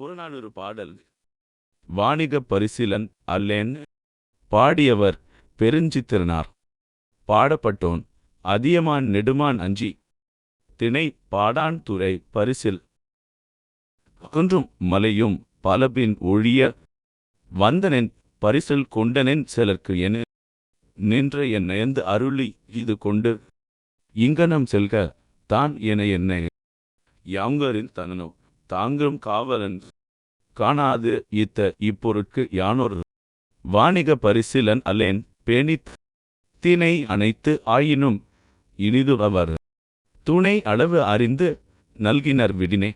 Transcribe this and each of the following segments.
புறநானூறு பாடல். வாணிக பரிசீலன் அல்லேன். பாடியவர் பெருஞ்சித்திரனார். பாடப்பட்டோன் அதியமான் நெடுமான் அஞ்சி. திணை பாடான் துறை பரிசில். குன்றும் மலையும் பலபின் ஒழிய. வந்தனென் பரிசில் கொண்டனென் சிலர்க்கு என. நின்ற என் நயந்து அருளி இது கொண்டு. இங்கனம் செல்க தான் என என்னை. யாங்கரின் தனனோ. தாங்கும் காவலன். காணாது இத்த இப்பொருட்கு யானொரு. வாணிக பரிசிலன் அல்லேன் பேணித். தினை அனைத்து ஆயினும் இனிது அவர் துணை அளவு அறிந்து நல்கினர் விடினே.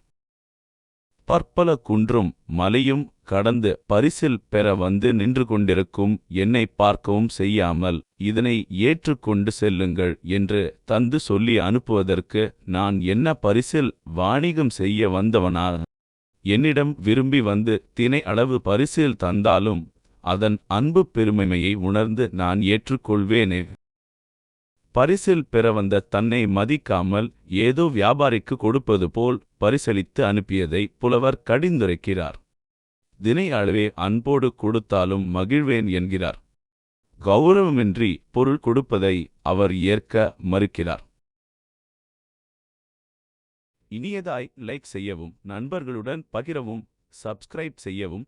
பற்பல குன்றும் மலையும் கடந்து பரிசில் பெற வந்து நின்று கொண்டிருக்கும் என்னை பார்க்கவும் செய்யாமல் இதனை ஏற்றுக்கொண்டு செல்லுங்கள் என்று தந்து சொல்லி அனுப்புவதற்கு நான் என்ன பரிசில் வாணிகம் செய்ய வந்தவனா என்னிடம் விரும்பி வந்து தினை அளவு பரிசில் தந்தாலும் அதன் அன்பு பெருமைமையை உணர்ந்து நான் ஏற்றுக்கொள்வேனே. பரிசில் பெற வந்த தன்னை மதிக்காமல் ஏதோ வியாபாரிக்கு கொடுப்பது போல் பரிசளித்து அனுப்பியதை புலவர் கடிந்துரைக்கிறார். தினை அளவே அன்போடு கொடுத்தாலும் மகிழ்வேன் என்கிறார். கௌரவமின்றி பொருள் கொடுப்பதை அவர் ஏற்க மறுக்கிறார். இனியதாய் லைக் செய்யவும் நண்பர்களுடன் பகிரவும் சப்ஸ்கிரைப் செய்யவும்